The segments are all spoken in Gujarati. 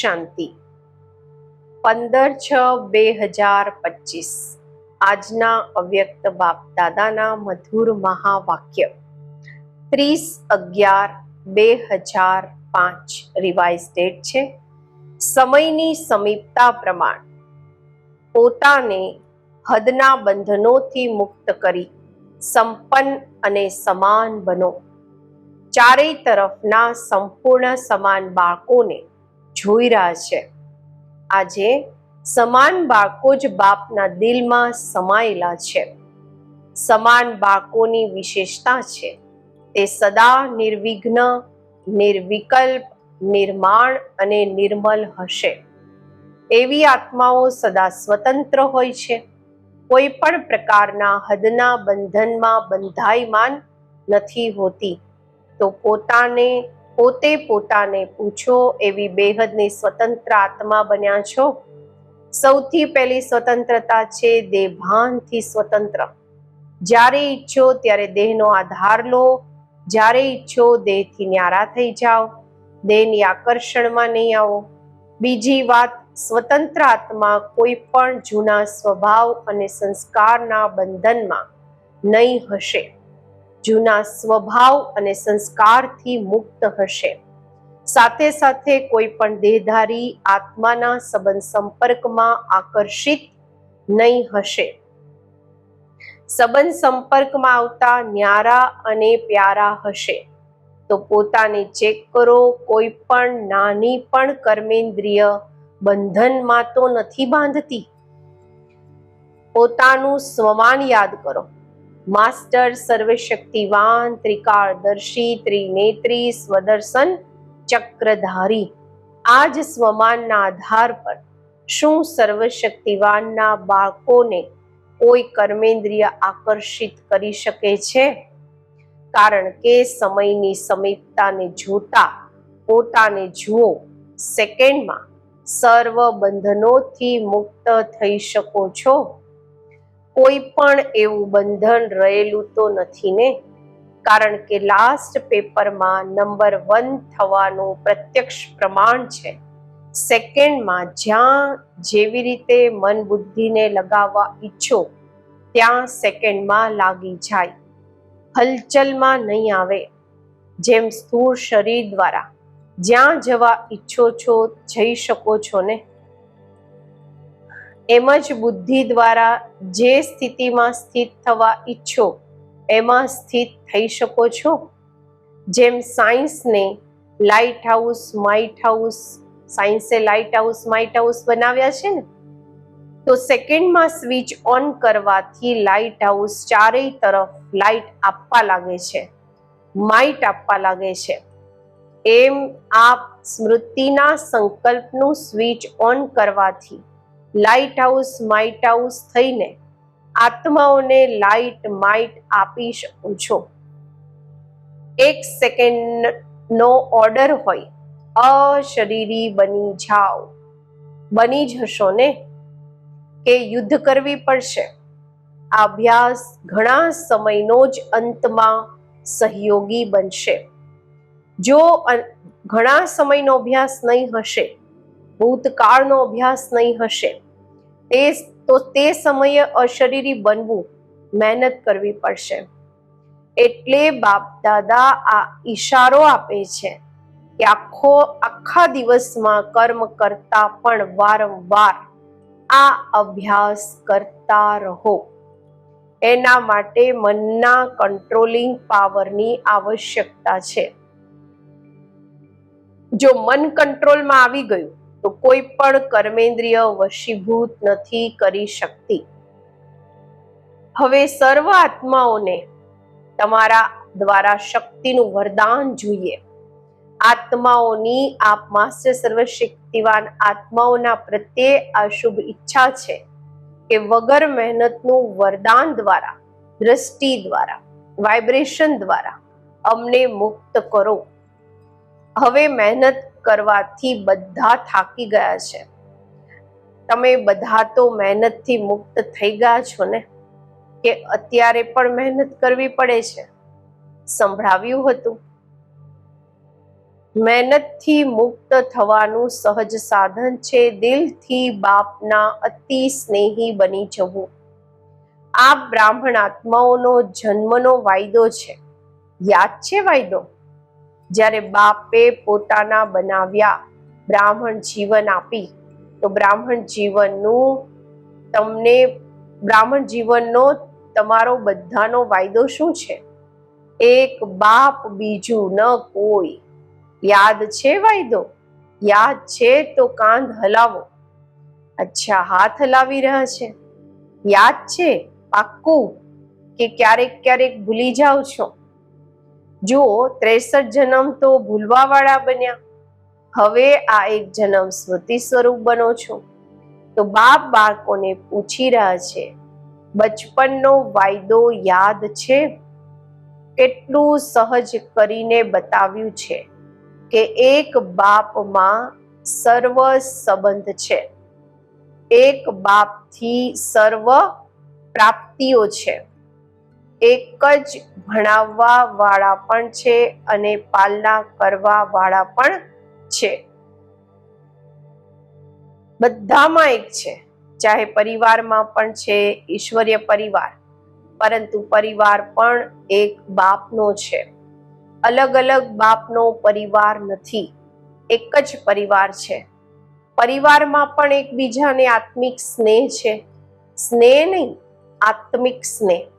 શાંતિ. પંદર છ બે હજાર પચીસ. આજના અવ્યક્ત બાપ દાદાના મધુર મહાવાક્ય. ત્રીસ અગિયાર બે હજાર પાંચ રિવાઇઝ ડેટ છે. સમયની સમીપતા પ્રમાણ. પોતાને હદના બંધનોથી મુક્ત કરી સંપન્ન અને સમાન બનો. ચારેય તરફના સંપૂર્ણ સમાન બાળકોને જોઈ રહ્યા છે. આજે સમાન બાળકો જ બાપના દિલમાં સમાયેલા છે. સમાન બાળકોની વિશેષતા છે. તે સદા નિર્વિઘ્ન, નિર્વિકલ્પ, નિર્માણ અને નિર્મલ હશે. એવી આત્માઓ સદા સ્વતંત્ર હોય છે. કોઈ પણ પ્રકારના હદના બંધનમાં બંધાયમાન નથી હોતી. તો પોતાને પોતે પોતાને પૂછો એવી બેહદની સ્વતંત્ર આત્મા બન્યા છો? સૌથી પહેલી સ્વતંત્રતા છે દેહભાનથી સ્વતંત્ર. જ્યારે ઈચ્છો ત્યારે દેહનો આધાર લો. જ્યારે ઈચ્છો દેહથી ન્યારા થઈ જાઓ. દેહની આકર્ષણમાં નહીં આવો. બીજી વાત, સ્વતંત્ર આત્મા કોઈ પણ જૂના સ્વભાવ અને સંસ્કારના બંધનમાં નહીં હશે. જૂના સ્વભાવ અને સંસ્કારથી મુક્ત હશે. સાથે સાથે કોઈ પણ દેહધારી આત્માના સંબંધ સંપર્કમાં આકર્ષિત નહીં હશે. સંબંધ સંપર્કમાં આવતા ન્યારા અને પ્યારા હશે. તો પોતાને ચેક કરો, કોઈ પણ નાની પણ કર્મેન્દ્રિય બંધનમાં તો નથી બાંધતી. પોતાનું સ્વમાન યાદ કરો. માસ્ટર સર્વશક્તિવાન, ત્રિકાળદર્શી, ત્રિનેત્રી, સ્વદર્શન ચક્રધારી. આ જ સ્વમાનના આધાર પર શું સર્વશક્તિવાનના બાળકોને કોઈ કર્મેન્દ્રિય આકર્ષિત કરી શકે છે? કારણ કે સમયની સમીપતાને જોતા પોતાને જુઓ, સેકન્ડમાં સર્વ બંધનોથી મુક્ત થઈ શકો છો. કોઈ પણ એવું બંધન રહેલું તો નથી ને? કારણ કે લાસ્ટ પેપરમાં નંબર વન થવાનું પ્રત્યક્ષ પ્રમાણ છે. સેકન્ડમાં જ્યાં જેવી રીતે મન બુદ્ધિને લગાવવા ઈચ્છો, ત્યાં સેકન્ડમાં લાગી જાય. હલચલમાં નહીં આવે. જેમ સ્થૂળ શરીર દ્વારા જ્યાં જવા ઈચ્છો છો, જઈ શકો છો ને? એમ જ બુદ્ધિ દ્વારા જે સ્થિતિમાં સ્થિત થવા ઈચ્છો, એમાં સ્થિત થઈ શકો છો. જેમ સાયન્સને લાઇટ હાઉસ, માઇટ હાઉસ, સાયન્સે લાઇટ હાઉસ, માઇટ હાઉસ બનાવ્યા છે ને, તો સેકન્ડમાં સ્વિચ ઓન કરવાથી લાઇટ હાઉસ ચારેય તરફ લાઇટ આપવા લાગે છે, માઇટ આપવા લાગે છે. એમ આપ સ્મૃતિના સંકલ્પનું સ્વિચ ઓન કરવાથી લાઇટ હાઉસ, માઇટ હાઉસ થઈને આત્માઓને લાઇટ, માઇટ આપી શકો છો. એક સેકન્ડનો ઓર્ડર હોય, અશરીરી બની જાઓ. બની જશો ને? કે યુદ્ધ કરવી પડશે. અભ્યાસ ઘણા સમયનો જ અંતમાં સહયોગી બનશે. જો ઘણા સમયનો અભ્યાસ નહીં હશે, ભૂતકાળનો અભ્યાસ નહીં હશે તે તો તે સમયે અશરીરી બનવું મહેનત કરવી પડશે. એટલે બાપ દાદા આ ઈશારો આપે છે કે આખો, આખા દિવસમાં કર્મ કરતા પણ વારંવાર આ અભ્યાસ કરતા રહો. એના માટે મનના કંટ્રોલિંગ પાવરની આવશ્યકતા છે. જો મન કંટ્રોલમાં આવી ગયું તો કોઈ પણ કર્મેન્દ્રિય વશીભૂત નથી કરી શકતી. હવે સર્વ આત્માઓને તમારા દ્વારા શક્તિનું વરદાન જોઈએ. આત્માઓની આપ માસ્ટર સર્વશક્તિવાન આત્માઓના પ્રત્યે આ શુભ ઈચ્છા છે કે વગર મહેનતનું વરદાન દ્વારા, દ્રષ્ટિ દ્વારા, વાઇબ્રેશન દ્વારા અમને મુક્ત કરો. હવે મહેનત કરવાથી બધા થાકી ગયા છે. તમે બધા તો મહેનતથી મુક્ત થઈ ગયા છો ને? કે અત્યારે પણ મહેનત કરવી પડે છે? સંભળાવ્યું હતું. મહેનતથી મુક્ત થવાનું સહજ સાધન છે. દિલથી બાપના અતિ સ્નેહી બની જવું. આ બ્રાહ્મણ આત્માઓનો જન્મનો વાયદો છે. યાદ છે વાયદો? જ્યારે બાપે પોતાના બનાવ્યા બ્રાહ્મણ જીવન આપી, તો બ્રાહ્મણ જીવનનું તમને, બ્રાહ્મણ જીવનનો તમારો બધાનો વાયદો શું છે? એક બાપ બીજું ન કોઈ. યાદ છે વાયદો? યાદ છે તો કાંધ હલાવો. અચ્છા, હાથ હલાવી રહ્યા છે. યાદ છે? પાક્કું? કે ક્યારેક ક્યારેક ભૂલી જાઓ છો? જો ત્રેસઠ જન્મ તો ભૂલવા વાળા બન્યા. હવે આ એક જન્મ સ્મૃતિ સ્વરૂપ બનો છો. તો બાપ બાળકોને પૂછી રહ્યા છે, બચપનનો વાયદો યાદ છે? કેટલું સહજ કરીને બતાવ્યું છે કે એક બાપમાં સર્વ સંબંધ છે. એક બાપથી સર્વ પ્રાપ્તિઓ છે. એક જ ભણાવવા વાળા પણ છે અને પાલના કરવા વાળા પણ છે. બધામાં એક છે. ચાહે પરિવારમાં પણ છે, ઈશ્વરીય પરિવાર. પરંતુ પરિવાર પણ એક બાપનો છે. અલગ અલગ બાપનો પરિવાર નથી. એક જ પરિવાર છે. પરિવારમાં પણ એકબીજાને આત્મિક સ્નેહ છે. સ્નેહ નહીં, આત્મિક સ્નેહ.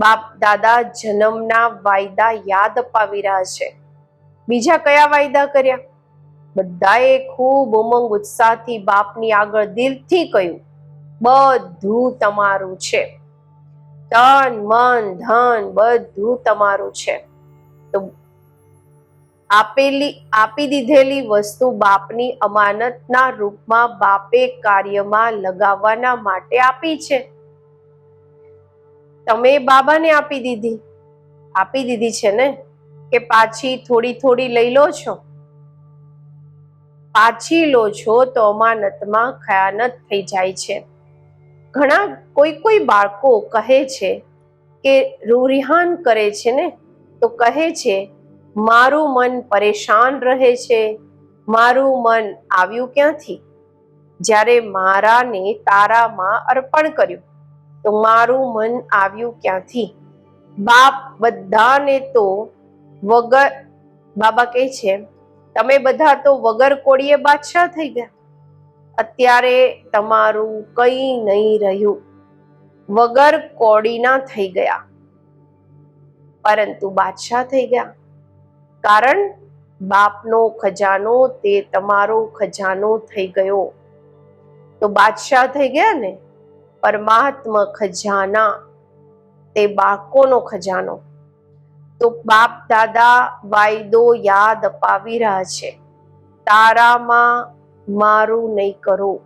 બાપ દાદા જન્મના વાયદા યાદ અપાવી રહ્યા છે. બીજા કયા વાયદા કર્યા? બધાએ ખૂબ ઉમંગ ઉત્સાહથી બાપની આગળ દિલથી કહ્યું, બધું તમારું છે. તન, મન, ધન બધું તમારું છે. તો આપેલી, આપી દીધેલી વસ્તુ બાપની અમાનતના રૂપમાં બાપે કાર્યમાં લગાવવાના માટે આપી છે. તમે બાબાને આપી દીધી. આપી દીધી છે ને? કે પાછી થોડી થોડી લઈ લો છો? પાછી લો છો તો અમાનતમાં ખયાનત થઈ જાય છે. ઘણા કોઈ કોઈ બાળકો કહે છે કે રૂરિહાન કરે છે ને? તો કહે છે, મારું મન પરેશાન રહે છે. મારું મન આવ્યું ક્યાંથી? જ્યારે મારાને તારામાં અર્પણ કર્યું. તો મારું મન આવ્યું ક્યાંથી? બાપ બધાને તો વગર, બાબા કહે છે, તમે બધા તો વગર કોળીએ બાદશાહ થઈ ગયા. અત્યારે તમારું કંઈ નહીં રહ્યું. વગર કોડીના થઈ ગયા. પરંતુ બાદશાહ થઈ ગયા. કારણ બાપનો ખજાનો તે તમારો ખજાનો થઈ ગયો. તો બાદશાહ થઈ ગયા ને? પરમાત્મા ખજાના, તે બાકોનો ખજાનો. તો બાપ દાદા વાયદો યાદ અપાવી રહ્યા છે. તારામાં મારું નહીં કરો.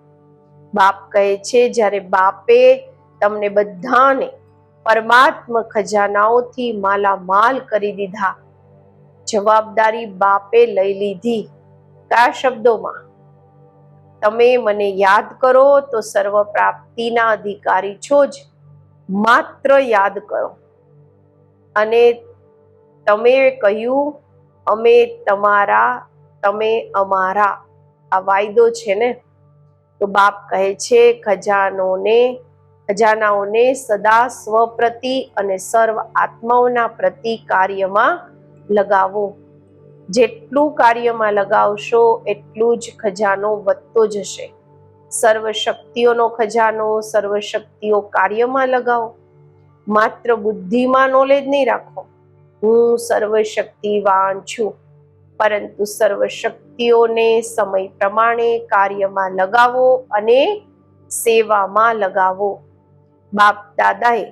બાપ કહે છે, જ્યારે બાપે તમને બધાને પરમાત્મા ખજાનાઓથી માલામાલ કરી દીધા, જવાબદારી બાપે લઈ લીધી. કયા શબ્દોમાં? તમે મને યાદ કરો તો સર્વ પ્રાપ્તિના અધિકારી છો જ. માત્ર યાદ કરો. અને તમે કહ્યું, અમે તમારા, તમે અમારા. આ વાયદો છે ને? તો બાપ કહે છે, ખજાનોને, ખજાનાઓને સદા સ્વપ્રતિ અને સર્વ આત્માઓના પ્રતિ કાર્યમાં લગાવો. જેટલું કાર્યમાં લગાવશો, એટલું જ ખજાનો વધતો જશે. સર્વ શક્તિઓનો ખજાનો સર્વ શક્તિઓ કાર્યમાં લગાવો. માત્ર બુદ્ધિમાં નોલેજ નહીં રાખો. હું સર્વશક્તિવાન છું, પરંતુ સર્વ શક્તિઓને સમય પ્રમાણે કાર્યમાં લગાવો અને સેવામાં લગાવો. બાપ દાદાએ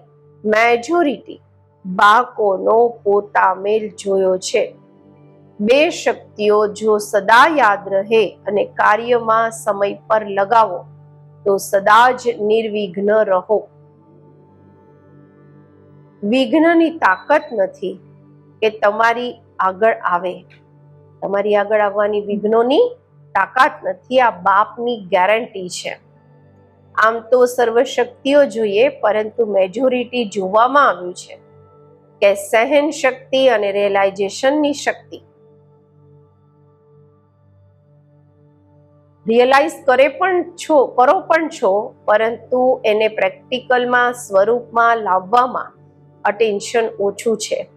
મેજોરિટી બાળકોનો પોતા મેલ જોયો છે. બે શક્તિઓ જો સદા યાદ રહે અને કાર્યમાં સમય પર લગાવો, તો સદા જ નિર્વિઘ્ન રહો. વિઘ્નની તાકાત નથી કે તમારી આગળ આવે. તમારી આગળ આવવાની વિઘ્નોની તાકાત નથી, આ બાપની ગેરંટી છે. આમ તો સર્વ શક્તિઓ જોઈએ, પરંતુ મેજોરિટી જોવામાં આવ્યું છે કે સહન શક્તિ અને રિયલાઇઝેશનની શક્તિ રિયલાઇઝ કરે પણ છો, કરો પણ છો, પરંતુ એને પ્રેક્ટિકલમાં, સ્વરૂપમાં લાવવામાં અટેન્શન ઓછું છે.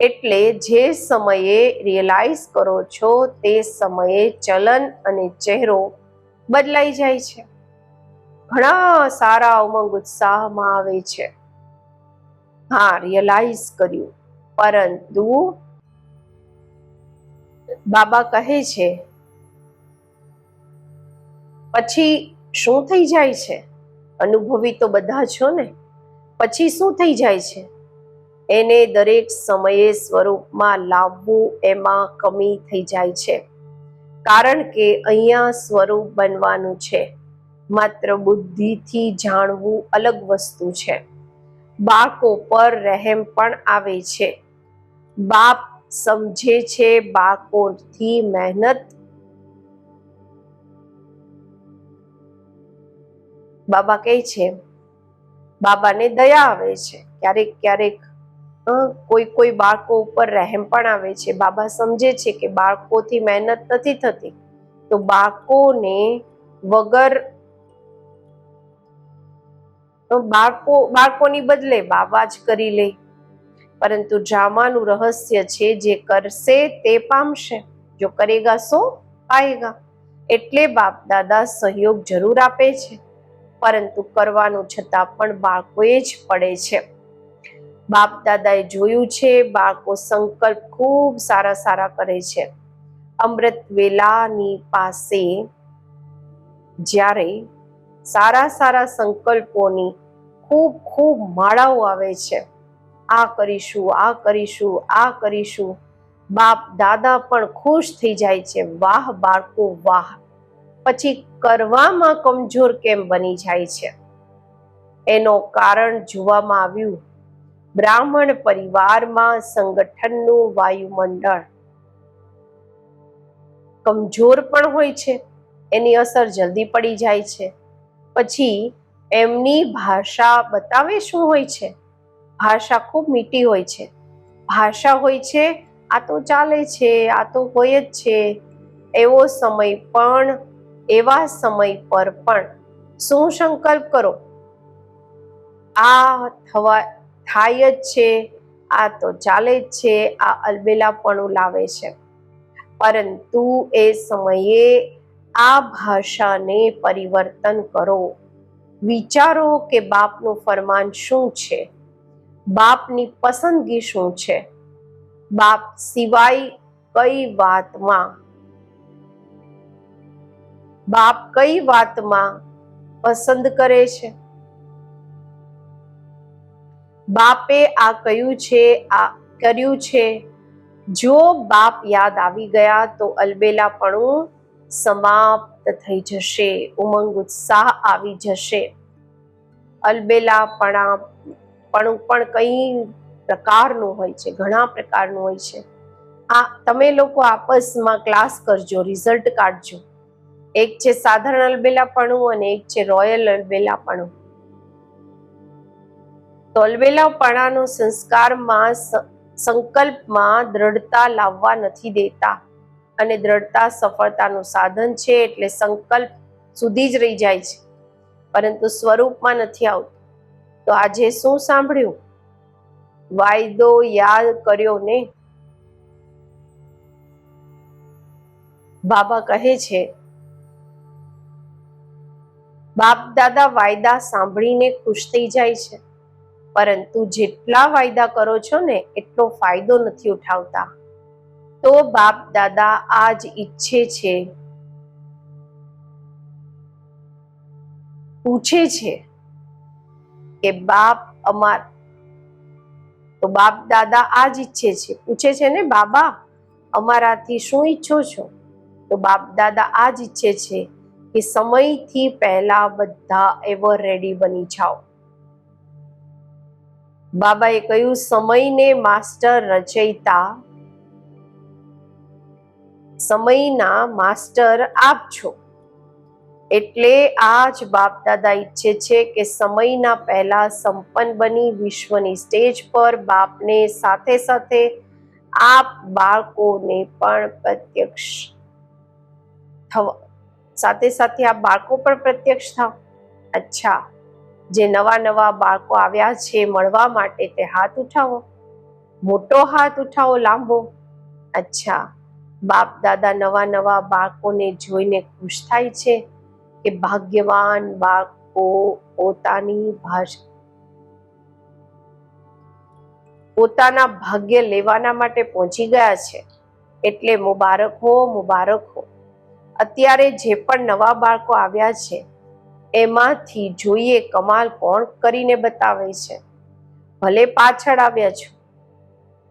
એટલે જે સમયે રિયલાઇઝ કરો છો, તે સમયે ચલન અને ચહેરો બદલાઈ જાય છે. ઘણા સારા ઉમંગ ઉત્સાહમાં આવે છે. હા, રિયલાઇઝ કર્યું. પરંતુ બાબા કહે છે પછી શું થઈ જાય છે? અનુભવી તો બધા છો ને? પછી શું થઈ જાય છે? એને દરેક સમયે સ્વરૂપમાં લાવવું એમાં કમી થઈ જાય છે. કારણ કે અહીંયા સ્વરૂપ બનવાનું છે. માત્ર બુદ્ધિથી જાણવું અલગ વસ્તુ છે. બાળકો પર રહેમ પણ આવે છે. બાપ સમજે છે બાળકોથી મહેનત બાબા કહે છે, બાબાને દયા આવે છે. ક્યારેક ક્યારેક કોઈ કોઈ બાળકો ઉપર રહેમ પણ આવે છે. બાબા સમજે છે કે બાળકોથી મહેનત નથી થતી. તો બાળકોને વગર બાળકો, બાળકોની બદલે બાબા જ કરી લે. પરંતુ ડ્રામાનું રહસ્ય છે, જે કરશે તે પામશે. જો કરેગા, સો પાએગા એટલે બાપ દાદા સહયોગ જરૂર આપે છે. પરંતુ કરવાનું છતાં પણ બાળકોએ જ પડે છે. બાપ દાદાએ જોયું છે, બાળકો સંકલ્પ ખૂબ સારા સારા કરે છે. અમૃત વેલાની પાસે જ્યારે સારા સારા સંકલ્પોની ખૂબ ખૂબ માળાઓ આવે છે, આ કરીશું આ કરીશું આ કરીશું, બાપ દાદા પણ ખુશ થઈ જાય છે. વાહ બાળકો, વાહ. પછી કરવામાં કમજોર કેમ બની જાય છે? એનો કારણ જોવામાં આવ્યું. બ્રાહ્મણ પરિવારમાં સંગઠનનું વાયુમંડળ કમજોર પણ હોય છે, એની અસર જલ્દી પડી જાય છે. પછી એમની ભાષા બતાવે શું હોય છે? ભાષા ખૂબ મીઠી હોય છે. ભાષા હોય છે, આ તો ચાલે છે, આ તો હોય જ છે. એવો સમય પણ એવા સમય પર પણ શું સંકલ્પ કરો? આ થવા, થાય જ છે, આ તો ચાલે જ છે, આ અલબેલાપણું લાવે છે. પરંતુ એ સમયે આ ભાષાને પરિવર્તન કરો. વિચારો કે બાપનું ફરમાન શું છે? બાપની પસંદગી શું છે? બાપ સિવાય કઈ વાતમાં બાપ કઈ વાતમાં પસંદ કરે છે? બાપે આ કયું છે, આ કર્યું છે. જો બાપ યાદ આવી ગયા તો અલબેલાપણું સમાપ્ત થઈ જશે, ઉમંગ ઉત્સાહ આવી જશે. અલબેલાપણા પણ પણ કઈ પ્રકારનું હોય છે, ઘણા પ્રકારનું હોય છે. આ તમે લોકો આપસમાં ક્લાસ કરજો રિઝલ્ટ કાઢજો. એક છે સાધારણ અલબેલાપણું અને એક છે રોયલ અલબેલાપણું. તો અલબેલાપણાનો સંસ્કારમાં સંકલ્પમાં દ્રઢતા લાવવા નથી દેતા અને દ્રઢતા સફળતાનું સાધન છે એટલે સંકલ્પ સુધી જ રહી જાય છે, પરંતુ સ્વરૂપમાં નથી આવતું. તો આજે શું સાંભળ્યું? વાયદો યાદ કર્યો ને? બાબા કહે છે બાપ દાદા વાયદા સાંભળીને ખુશ થઈ જાય છે. પરંતુ જેટલા વાયદા કરો છો ને, એટલો ફાયદો નથી ઉઠાવતા. તો બાપ દાદા આજ ઈચ્છે છે. પૂછે છે કે બાપ અમાર. તો બાપ દાદા આ જ ઈચ્છે છે. પૂછે છે ને, બાબા, અમારાથી શું ઈચ્છો છો? તો બાપ દાદા આ જ ઈચ્છે છે કે સમયથી પહેલા બધા એવર રેડી બની જાઓ. બાબાએ કહ્યું, સમયને માસ્ટર રચયિતા, સમયના માસ્ટર આપ છો. એટલે આ જ બાપ દાદા ઈચ્છે છે કે સમયના પહેલા સંપન્ન બની વિશ્વની સ્ટેજ પર બાપને સાથે સાથે આપ બાળકોને પણ પ્રત્યક્ષ થવા સાથે સાથે આ બાળકો પણ પ્રત્યક્ષ થાવ. અચ્છા, જે નવા નવા બાળકો આવ્યા છે મળવા માટે તે હાથ ઉઠાવો. મોટો હાથ ઉઠાવો લાંબો. અચ્છા, બાપ દાદા નવા નવા બાળકોને જોઈને ખુશ થાય છે કે ભાગ્યવાન બાળકો પોતાની ભાષા પોતાના ભાગ્ય લેવાના માટે પહોંચી ગયા છે. એટલે મુબારક હો મુબારક હો. અત્યારે જે પણ નવા બાળકો આવ્યા છે, એમાંથી જોઈએ કમાલ કોણ કરીને બતાવે છે. ભલે પાછળ આવ્યા છો,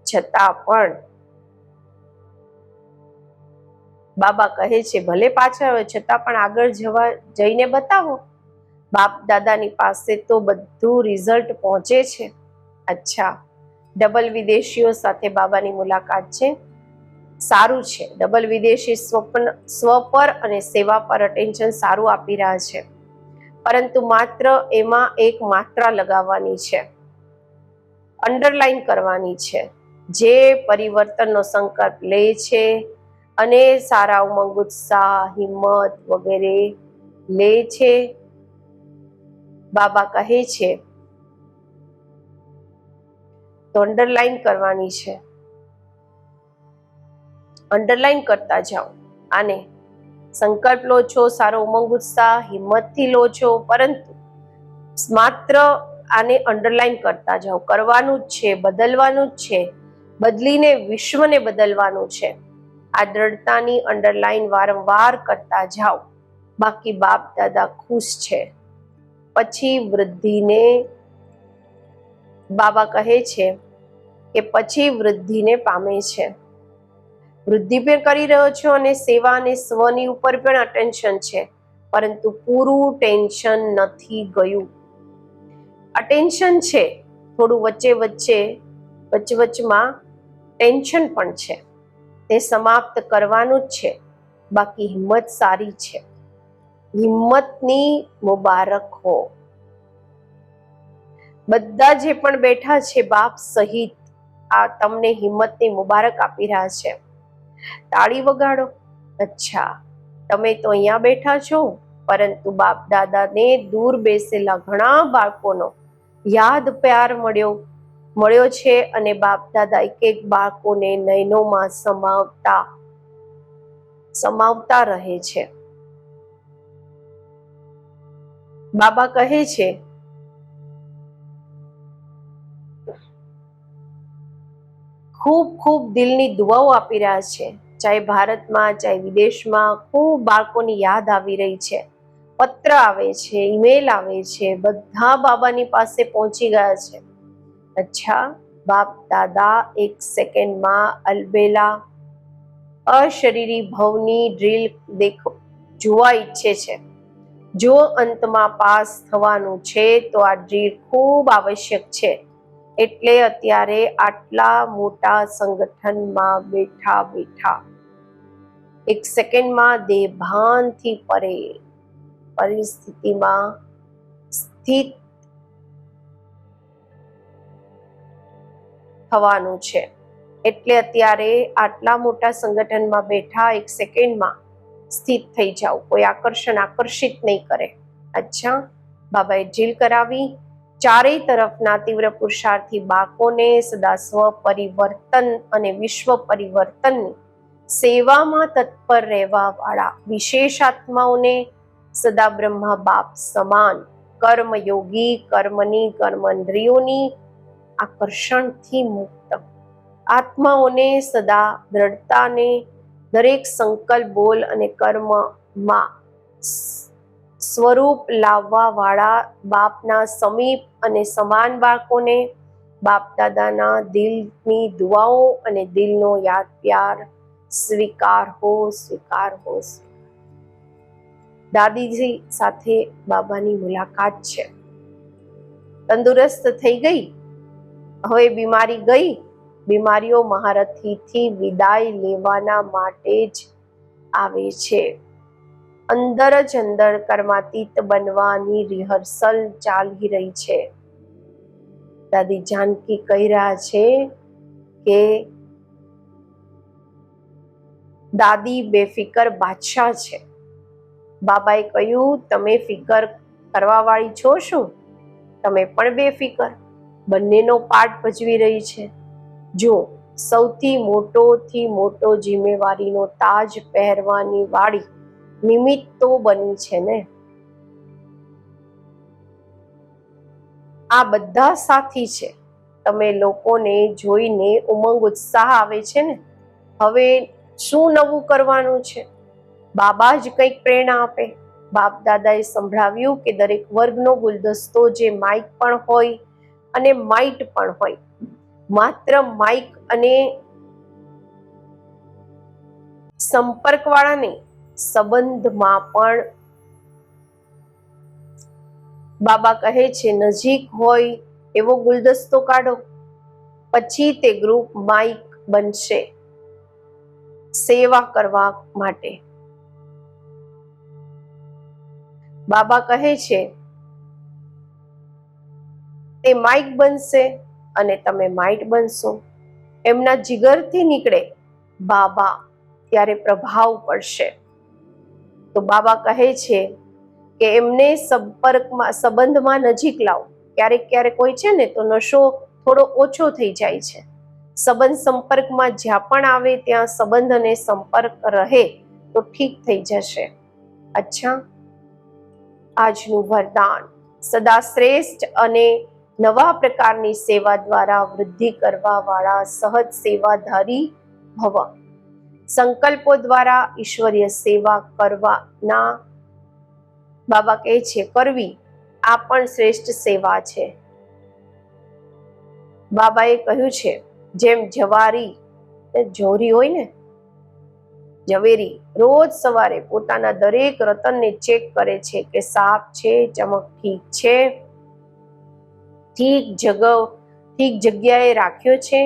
છતાં પણ બાબા કહે છે, ભલે પાછળ આવે છતાં પણ આગળ જવા જઈને બતાવો. બાપ દાદાની પાસે તો બધું રિઝલ્ટ પહોંચે છે. અચ્છા ડબલ વિદેશીઓ સાથે બાબાની મુલાકાત છે. સારું છે. ડબલ વિદેશી સ્વપ્ન સ્વ પર અને સેવા પર અટેન્શન સારું આપી રહ્યા છે. પરંતુ માત્ર એમાં એક માત્રા લગાવવાની છે. અંડરલાઈન કરવાની છે. જે પરિવર્તનનો સંકલ્પ લે છે અને સારા ઉમંગ, ઉત્સાહ, હિંમત વગેરે લે છે. બાબા કહે છે તો અંડરલાઈન કરવાની છે. અંડરલાઈન કરતા જાઓ. આને સંકલ્પ લો છો, સારો ઉમંગ, ઉત્સાહ, હિંમતથી લો છો, પરંતુ માત્ર આને અંડરલાઈન કરતા જાઓ. કરવાનું જ છે, બદલવાનું જ છે. બદલીને વિશ્વને બદલવાનું છે. આ દ્રઢતાની અંડરલાઈન વારંવાર કરતા જાઓ. બાકી બાપ દાદા ખુશ છે. પછી વૃદ્ધિને બાબા કહે છે કે પછી વૃદ્ધિને પામે છે. વૃદ્ધિ પણ કરી રહ્યો છો અને સેવા અને સ્વની ઉપર પણ અટેન્શન છે. પરંતુ પૂરું ટેન્શન નથી ગયું. અટેન્શન છે, થોડું વચ્ચે વચ્ચે વચ્ચમાં ટેન્શન પણ છે. તે સમાપ્ત કરવાનું જ છે. બાકી હિંમત સારી છે. હિંમતની મુબારક હો. બધા જે પણ બેઠા છે, બાપ સહિત, આ તમને હિંમતની મુબારક આપી રહ્યા છે. તાળી વગાડો. અચ્છા, તમે તો અહીંયા બેઠા છો, પરંતુ બાપ દાદાને દૂર બેસેલા ઘણા બાળકોનો યાદ પ્યાર મળ્યો. મળ્યો છે અને બાપ દાદા એક એક બાળકોને નયનોમાં સમાવતા સમાવતા રહે છે. બાબા કહે છે ખૂબ ખૂબ દિલની દુઆઓ આપી રહ્યા છે. ચાહે ભારતમાં, ચાહે વિદેશમાં ખૂબ બાળકોની યાદ આવી રહી છે. પત્ર આવે છે ઈમેલ આવે છે, બધા બાબાની પાસે પહોંચી ગયા છે. અચ્છા, બાપ, દાદા, એક સેકન્ડમાં અલબેલા અશરીરી ભવની ડ્રીલ દેખ, જોવા ઈચ્છે છે. જો અંતમાં પાસ થવાનું છે, તો આ ડ્રીલ ખૂબ આવશ્યક છે. એટલે અત્યારે આટલા મોટા સંગઠનમાં બેઠા બેઠા એક સેકન્ડમાં દેભાનથી પરે પરિસ્થિતિમાં સ્થિત થવાનું છે. એટલે અત્યારે આટલા મોટા સંગઠનમાં બેઠા એક સેકન્ડમાં સ્થિત થઈ જાવ કોઈ આકર્ષણ આકર્ષિત નહીં કરે. અચ્છા, બાબાએ જીલ કરાવી. ચારેય તરફના તીવ્ર પુરુષાર્થી બાકોને સદા સ્વ પરિવર્તન અને વિશ્વ પરિવર્તનની સેવામાં તત્પર રહેવા વાળા વિશેષ આત્માઓને સદા બ્રહ્મા બાપ સમાન કર્મયોગી, કર્મની કર્મેન્દ્રિયોની આકર્ષણથી મુક્ત. આત્માઓને સદા દ્રઢતાને દરેક સંકલ્પ, બોલ અને કર્મમાં સ્વરૂપ લાવવા વાળા બાપના સમીપ અને સમાન બાળકોને, બાપ દાદાના દિલની દુઆઓ અને દિલનો યાદ પ્યાર સ્વીકાર હો સ્વીકાર હો દાદીજી સાથે બાબાની મુલાકાત છે. તંદુરસ્ત થઈ ગઈ? હવે બીમારી ગઈ? બીમારીઓ મહારથીથી વિદાય લેવાના માટે જ આવે છે. અંદર જ અંદર કર્માતીત બનવાની રિહર્સલ ચાલી રહી છે. દાદી જાનકી કહી રહ્યા છે કે દાદી બેફિકર બાદશાહ છે. બાબાએ કહ્યું, તમે ફિકર કરવા વાળી છો શું? તમે પણ બેફિકર. બંનેનો પાઠ ભજવી રહી છે. જો, સૌથી મોટોથી મોટો જિમ્મેવારીનો તાજ પહેરવાની વાળી નિમિત્ત બની છે ને? આ બધા સાથી છે. તમે લોકોને જોઈને ઉમંગ ઉત્સાહ આવે છે ને? હવે શું નવું કરવાનું છે? બાબા જ કંઈક પ્રેરણા આપે. બાપ દાદાએ સંભળાવ્યું કે દરેક વર્ગનો ગુલદસ્તો જે માઇક પણ હોય અને માઇટ પણ હોય. માત્ર માઇક અને સંપર્કવાળા નહીં સંબંધમાં પણ બાબા કહે છે, નજીક હોય એવો ગુલદસ્તો કાઢો. પછી તે ગ્રુપ માઇક બનશે સેવા કરવા માટે. બાબા કહે છે, તે માઇક બનશે અને તમે માઇટ બનશો. એમના જીગરથી નીકળે બાબા, ત્યારે પ્રભાવ પડશે. તો બાબા કહે છે કે એમને સંપર્કમાં, સંબંધમાં નજીક લાવો. ક્યારેક ક્યારેક હોય છે ને, તો નશો થોડો ઓછો થઈ જાય છે. સંબંધ સંપર્કમાં જ્યાં પણ આવે, ત્યાં સંબંધ અને સંપર્ક રહે તો ઠીક થઈ જશે. અચ્છા. આજનું વરદાન. સદા શ્રેષ્ઠ અને નવા પ્રકારની સેવા દ્વારા વૃદ્ધિ કરવા વાળા સહજ સેવાધારી ભવ. સંકલ્પો દ્વારા ઈશ્વરીય સેવા કરવાના બાબા કહે છે, કરવી આ પણ શ્રેષ્ઠ સેવા છે. બાબાએ કહ્યું છે, જેમ જવારી જોરી હોય ને, ઝવેરી રોજ સવારે પોતાના દરેક રતનને ચેક કરે છે કે સાફ છે, ચમક ઠીક છે, ઠીક જગ, ઠીક જગ્યાએ રાખ્યો છે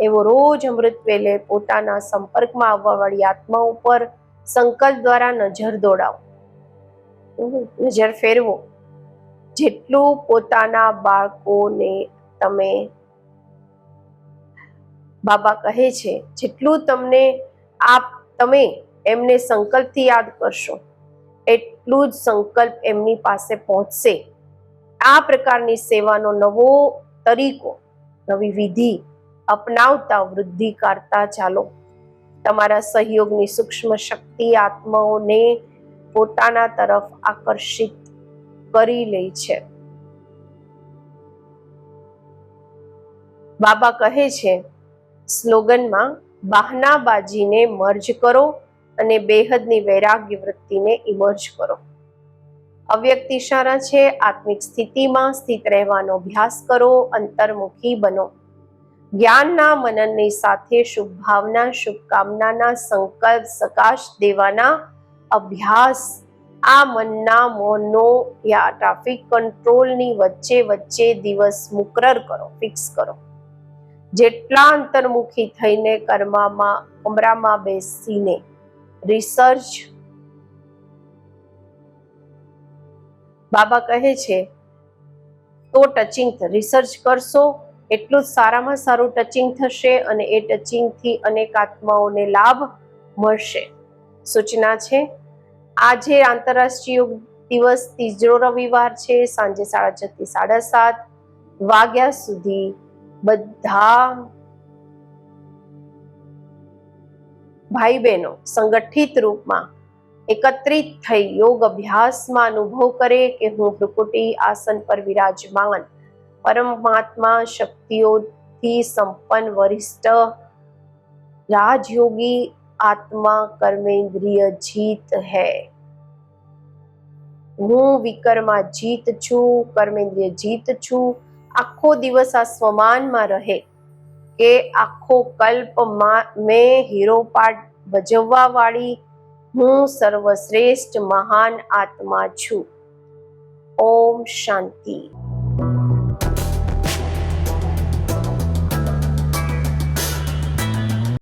એવો રોજ અમૃત વેલે પોતાના સંપર્કમાં આવવા વાળી આત્મા ઉપર સંકલ્પ દ્વારા નજર દોડાવો. નજર ફેરવો. જેટલું પોતાના બાળકોને તમે બાબા કહે છે, જેટલું તમને આપ, તમે એમને સંકલ્પથી યાદ કરશો, એટલું જ સંકલ્પ એમની પાસે પહોંચશે. આ પ્રકારની સેવાનો નવો તરીકો, નવી વિધિ અપનાવતા, વૃદ્ધિ કરતા ચાલો. તમારા સહયોગની સૂક્ષ્મ શક્તિ આત્માઓને પોતાના તરફ આકર્ષિત કરી લે છે. બાબા કહે છે, સ્લોગનમાં બહાનાબાજીને મર્જ કરો અને બેહદની વૈરાગ્ય વૃત્તિને ઇમર્જ કરો. અવ્યક્ત ઇશારા છે, આત્મિક સ્થિતિમાં સ્થિત રહેવાનો અભ્યાસ કરો, અંતર્મુખી બનો. જ્ઞાનના મનનની સાથે શુભ ભાવના શુભકામનાના સંકલ્પ, સકાશ દેવાના અભ્યાસ, આ મનના મોનો યા ટ્રાફિક કંટ્રોલની વચ્ચે વચ્ચે દિવસ મુકરર કરો ફિક્સ કરો. જેટલા અંતર્મુખી થઈને કર્મામાં કમરામાં બેસીને રિસર્ચ બાબા કહે છે, તો ટચિંગ રિસર્ચ કરશો એટલું સારામાં સારું ટચિંગ થશે અને એ ટચિંગથી અનેક આત્માઓને લાભ મળશે. સૂચના છે, આજે આંતરરાષ્ટ્રીય યોગ દિવસ ત્રીજો રવિવાર છે, સાંજે સાડા છ થી સાડા સાત વાગ્યા સુધી બધા ભાઈ બહેનો સંગઠિત રૂપમાં એકત્રિત થઈ યોગ અભ્યાસમાં અનુભવ કરે કે હું ભ્રુકુટી આસન પર વિરાજમાન પરમાત્મા શક્તિઓથી સંપન્ન વરિષ્ઠ રાજયોગી આત્મા કર્મેન્દ્રિય જીત હૈ હું વિકર્મા જીત છું કર્મેન્દ્રિય જીત છું આખો દિવસ આ સ્વમાનમાં રહે કે આખો કલ્પમાં મેં હીરો પાઠ ભજવવા વાળી હું સર્વશ્રેષ્ઠ મહાન આત્મા છું ઓમ શાંતિ